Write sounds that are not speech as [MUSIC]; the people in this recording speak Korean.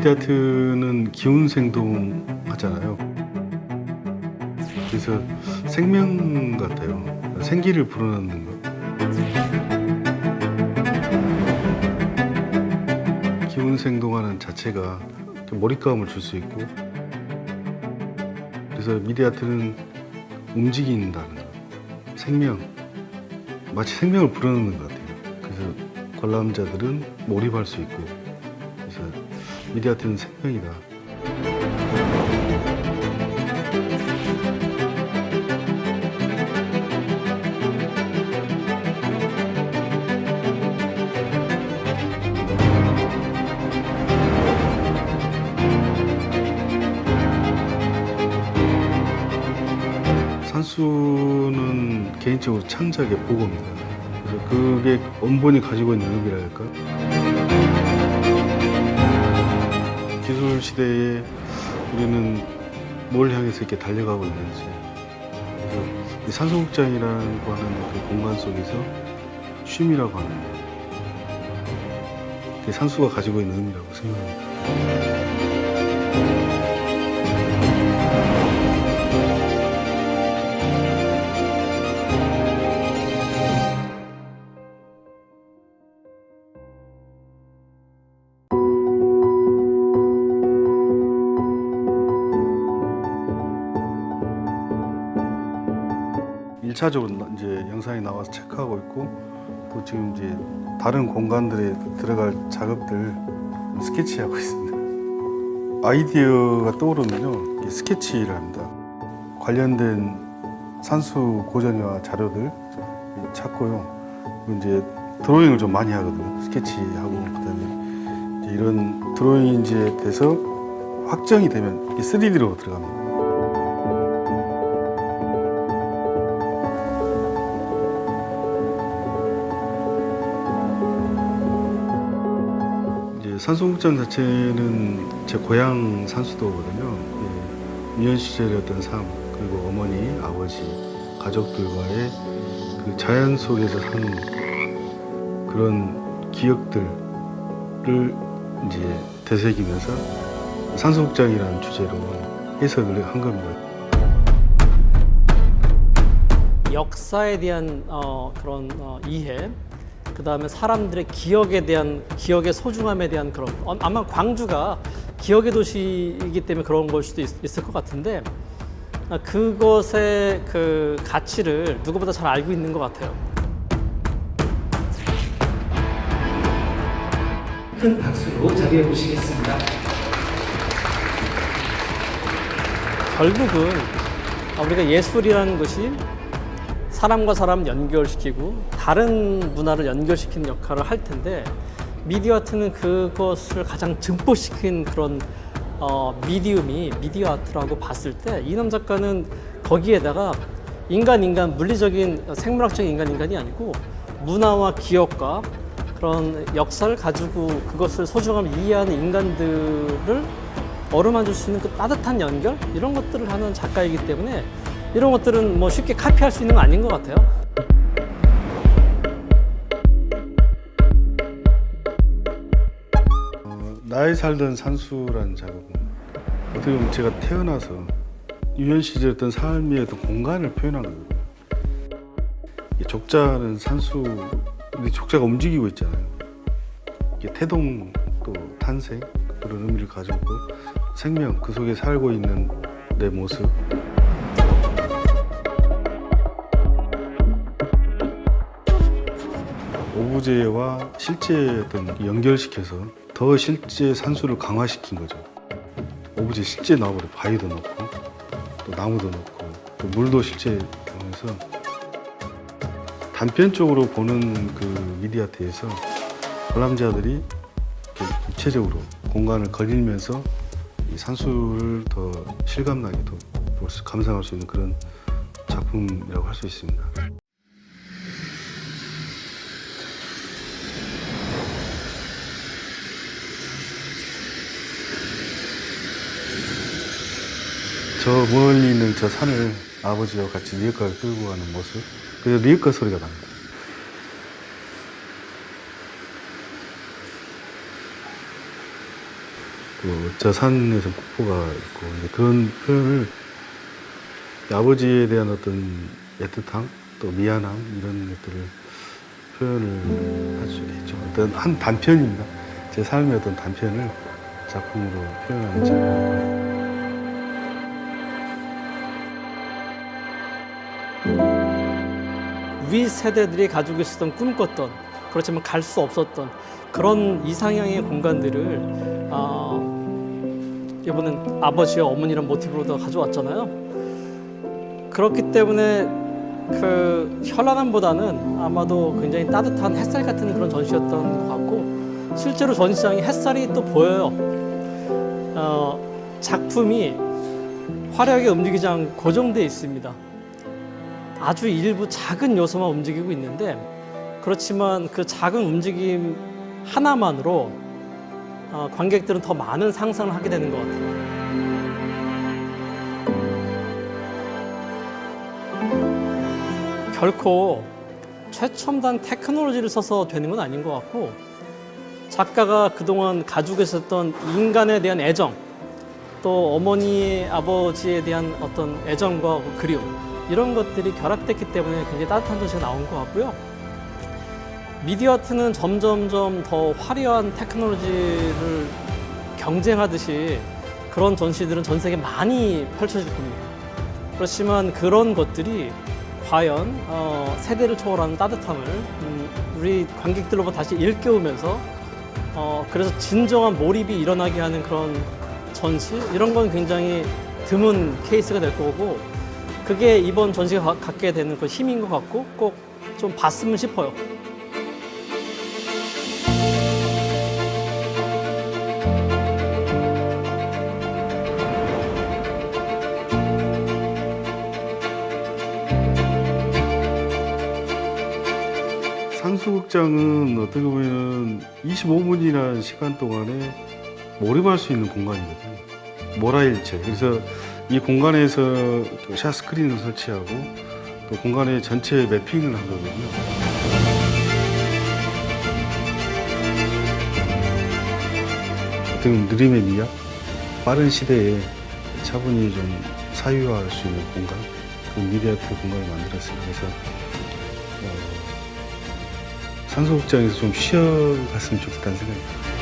미디아트는 기운 생동 하잖아요. 그래서 생명 같아요. 생기를 불어넣는 것. 기운 생동하는 자체가 몰입감을 줄 수 있고 그래서 미디아트는 움직인다는 것. 생명 마치 생명을 불어넣는 것 같아요. 그래서 관람자들은 몰입할 수 있고 미디아트는 생명이다. 산수는 개인적으로 창작의 보고입니다. 그래서 그게 원본이 가지고 있는 의미랄까? 기술 시대에 우리는 뭘 향해서 이렇게 달려가고 있는지. 산소극장이라고 하는 그 공간 속에서 쉼이라고 하는 산수가 가지고 있는 의미라고 생각합니다. 일차적으로 이제 영상이 나와서 체크하고 있고 또 지금 이제 다른 공간들에 들어갈 작업들 스케치하고 [LAUGHS] 있습니다. 아이디어가 떠오르면요 스케치를 합니다. 관련된 산수 고전이와 자료들 찾고요. 이제 드로잉을 좀 많이 하거든요. 스케치하고 그다음에 이런 이제 돼서 확정이 되면 3D로 들어갑니다. 산소극장 자체는 제 고향 산수도거든요. 예, 유년 시절이었던 삶 그리고 어머니, 아버지, 가족들과의 그 자연 속에서 사는 그런 기억들을 이제 되새기면서 산소극장이라는 주제로 해석을 한 겁니다. 역사에 대한 어, 그런 어, 이해, 그 다음에 사람들의 기억에 대한 기억의 소중함에 대한 그런 어, 아마 광주가 기억의 도시이기 때문에 그런 걸 수도 있, 을것 같은데 아, 그것의 그 가치를 누구보다 잘 알고 있는 것 같아요. 큰 박수로 자리해 보시겠습니다. 결국은 우리가 예술이라는 것이 사람과 사람 연결시키고 다른 문화를 연결시키는 역할을 할 텐데 미디어 아트는 그것을 가장 증폭시킨 그런 어, 미디움이 미디어 아트라고 봤을 때 이남 작가는 거기에다가 인간 인간 물리적인 생물학적인 인간 인간이 아니고 문화와 기억과 그런 역사를 가지고 그것을 소중함을 이해하는 인간들을 어루만질 수 있는 그 따뜻한 연결? 이런 것들을 하는 작가이기 때문에 이런 것들은 뭐 쉽게 카피할 수 있는 거 아닌 것 같아요. 어, 나의 살던 산수라는 작업은 어떻게 보면 제가 태어나서 유년 시절했던 삶의 어떤 공간을 표현한 거거든요. 이 족자는 산수, 근데 족자가 움직이고 있잖아요. 이게 태동 또 탄생 그런 의미를 가지고 생명 그 속에 살고 있는 내 모습 오브제와 실제 어떤 연결시켜서 더 실제 산수를 강화시킨 거죠. 오브제 실제 나무를 바위도 넣고 또 나무도 넣고 또 물도 실제 넣으면서 단편적으로 보는 그 미디아트에서 관람자들이 입체적으로 공간을 거닐면서 이 산수를 더 실감나게 수- 감상할 수 있는 그런 작품이라고 할 수 있습니다. 저 멀리 있는 저 산을 아버지와 같이 리어카를 끌고 가는 모습 그래서 리어카 소리가 납니다. 또저 산에서 폭포가 있고 그런 표현을 아버지에 대한 어떤 애틋함 또 미안함 이런 것들을 표현을 할 수 있죠. 어떤 한 단편입니다. 제 삶의 어떤 단편을 작품으로 표현하는 작품. 위 세대들이 가지고 있었던 꿈꿨던 그렇지만 갈 수 없었던 그런 이상향의 공간들을 어, 이번엔 아버지와 어머니란 모티브로 다 가져왔잖아요. 그렇기 때문에 그 현란함보다는 아마도 굉장히 따뜻한 햇살 같은 그런 전시였던 것 같고 실제로 전시장에 햇살이 또 보여요. 어, 작품이 화려하게 움직이지 않고 고정돼 있습니다. 아주 일부 작은 요소만 움직이고 있는데 그렇지만 그 작은 움직임 하나만으로 어, 관객들은 더 많은 상상을 하게 되는 것 같아요. 결코 최첨단 테크놀로지를 써서 되는 건 아닌 것 같고 작가가 그동안 가지고 있었던 인간에 대한 애정 또 어머니 아버지에 대한 어떤 애정과 그 그리움 이런 것들이 결합됐기 때문에 굉장히 따뜻한 전시가 나온 것 같고요. 미디어 아트는 점점점 더 화려한 테크놀로지를 경쟁하듯이 그런 전시들은 전 세계 많이 펼쳐질 겁니다. 그렇지만 그런 것들이 과연 어, 세대를 초월하는 따뜻함을 음, 우리 관객들로부터 다시 일깨우면서 어, 그래서 진정한 몰입이 일어나게 하는 그런 전시 이런 건 굉장히 드문 케이스가 될 거고 그게 이번 전시가 가- 갖게 되는 그 힘인 것 같고 꼭 좀 봤으면 싶어요. 산수극장은 어떻게 보면 25분이라는 시간 동안에 몰입할 수 있는 공간이거든요. 모라일체. 그래서 이 공간에서 샷 스크린을 설치하고 또 공간의 전체 매핑을 하거든요. 어떻게 보면 느림의 미학, 빠른 시대에 차분히 좀 사유화할 수 있는 공간, 그 미디어트 공간을 만들었어요. 그래서 어, 산소극장에서 좀 쉬어갔으면 좋겠다는 생각이 듭니다.